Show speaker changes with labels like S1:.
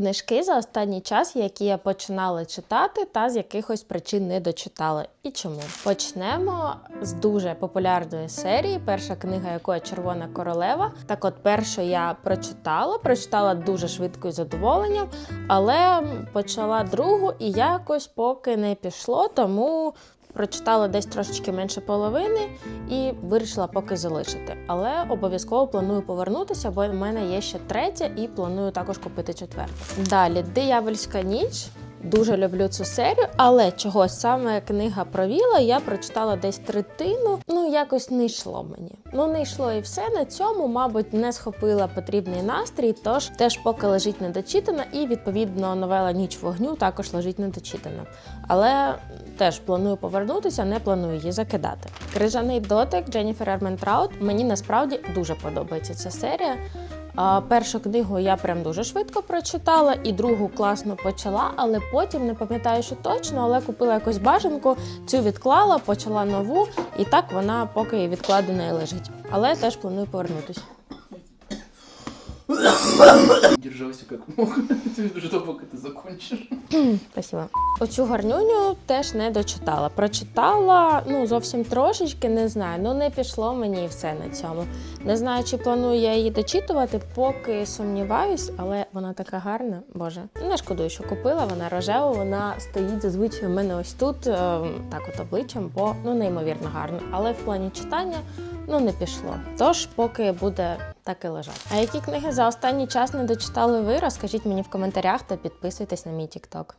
S1: книжки за останній час, які я починала читати, та з якихось причин не дочитала. І чому? Почнемо з дуже популярної серії. Перша книга якої Червона королева. Так, от першу я прочитала, прочитала дуже швидко і задоволенням, але почала другу і якось поки не пішло, тому. Прочитала десь трошечки менше половини і вирішила поки залишити. Але обов'язково планую повернутися, бо в мене є ще третя і планую також купити четверту. Далі Диявольська ніч. Дуже люблю цю серію, але чогось саме книга про Віла я прочитала десь третину. Ну якось не йшло мені. Ну не йшло і все на цьому, мабуть, не схопила потрібний настрій. Тож теж поки лежить недочитана, і відповідно новела Ніч вогню також лежить недочитана. Але теж планую повернутися, не планую її закидати. Крижаний дотик Дженніфер Ерментраут. Мені насправді дуже подобається ця серія. Першу книгу я прям дуже швидко прочитала, і другу класно почала, але потім не пам'ятаю, що точно, але купила якусь бажанку, цю відклала, почала нову, і так вона поки відкладена і лежить. Але теж планую повернутися.
S2: Держался как мог. Жду, пока ты закончишь.
S1: Спасибо. Оцю гарнюню теж не дочитала. Прочитала ну зовсім трошечки, не знаю. Ну не пішло мені все на цьому. Не знаю, чи планую я її дочитувати, поки сумніваюсь, але вона така гарна. Боже, не шкодую, що купила. Вона рожева, вона стоїть зазвичай у мене ось тут, е, так от обличчям, бо ну неймовірно гарно. Але в плані читання ну не пішло. Тож, поки буде так і лежати. А які книги за останній час не дочитали ви? Розкажіть мені в коментарях та підписуйтесь на мій TikTok.